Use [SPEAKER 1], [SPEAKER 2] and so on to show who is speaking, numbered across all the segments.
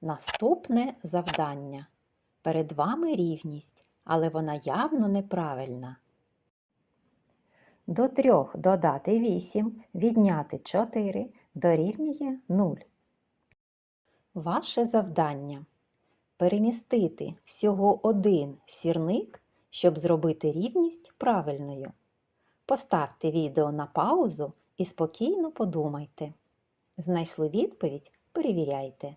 [SPEAKER 1] Наступне завдання. Перед вами рівність, але вона явно неправильна. До трьох додати 8, відняти 4 дорівнює 0. Ваше завдання перемістити всього один сірник, щоб зробити рівність правильною. Поставте відео на паузу і спокійно подумайте. Знайшли відповідь? Перевіряйте.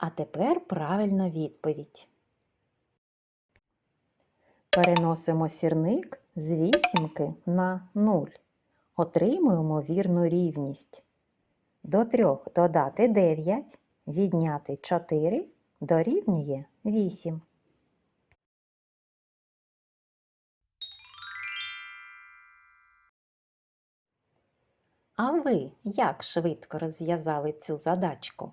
[SPEAKER 1] А тепер правильна відповідь. Переносимо сірник з вісімки на 0. Отримуємо вірну рівність. До 3 додати 9, відняти 4 дорівнює 8. А ви як швидко розв'язали цю задачку?